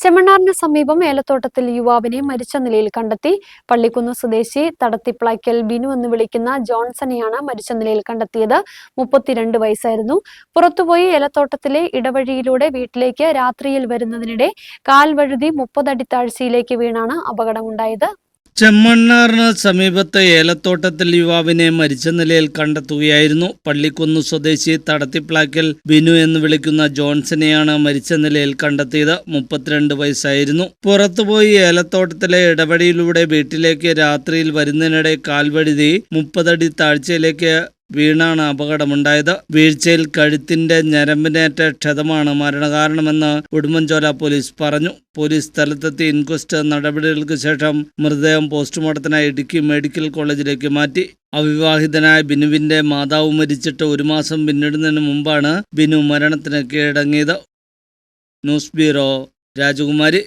ചെമ്മണ്ണാറിന് സമീപം ഏലത്തോട്ടത്തിൽ യുവാവിനെ മരിച്ച നിലയിൽ കണ്ടെത്തി. പള്ളിക്കുന്ന് സ്വദേശി തടത്തിപ്ലായ്ക്കൽ ബിനു എന്ന് വിളിക്കുന്ന ജോൺസണെയാണ് മരിച്ച നിലയിൽ കണ്ടെത്തിയത്. മുപ്പത്തിരണ്ട് വയസ്സായിരുന്നു. പുറത്തുപോയി ഏലത്തോട്ടത്തിലെ ഇടവഴിയിലൂടെ വീട്ടിലേക്ക് രാത്രിയിൽ വരുന്നതിനിടെ കാൽ വഴുതി മുപ്പതടി താഴ്ചയിലേക്ക് വീണാണ് അപകടമുണ്ടായത്. ചെമ്മണ്ണാറിന് സമീപത്തെ ഏലത്തോട്ടത്തിൽ യുവാവിനെ മരിച്ച നിലയിൽ കണ്ടെത്തുകയായിരുന്നു. പള്ളിക്കുന്ന് സ്വദേശി തടത്തിപ്ലാക്കിൽ ബിനു എന്ന് വിളിക്കുന്ന ജോൺസനെയാണ് മരിച്ച നിലയിൽ കണ്ടെത്തിയത്. മുപ്പത്തിരണ്ട് വയസ്സായിരുന്നു. പുറത്തുപോയി ഏലത്തോട്ടത്തിലെ ഇടവഴിയിലൂടെ വീട്ടിലേക്ക് രാത്രിയിൽ വരുന്നതിനിടെ കാൽവഴുതി മുപ്പതടി താഴ്ചയിലേക്ക് വീണാണ് അപകടമുണ്ടായത്. വീഴ്ചയിൽ കഴുത്തിന്റെ ഞരമ്പിനേറ്റ ക്ഷതമാണ് മരണകാരണമെന്ന് ഉടുമ്പൻചോല പോലീസ് പറഞ്ഞു. പോലീസ് സ്ഥലത്തെത്തി ഇൻക്വസ്റ്റ് നടപടികൾക്ക് ശേഷം മൃതദേഹം പോസ്റ്റ്മോർട്ടത്തിനായി ഇടുക്കി മെഡിക്കൽ കോളേജിലേക്ക് മാറ്റി. അവിവാഹിതനായ ബിനുവിന്റെ മാതാവ് മരിച്ചിട്ട് ഒരു മാസം പിന്നിടുന്നതിന് മുമ്പാണ് ബിനു മരണത്തിന് കീഴടങ്ങിയത്. ന്യൂസ് ബ്യൂറോ രാജകുമാരി.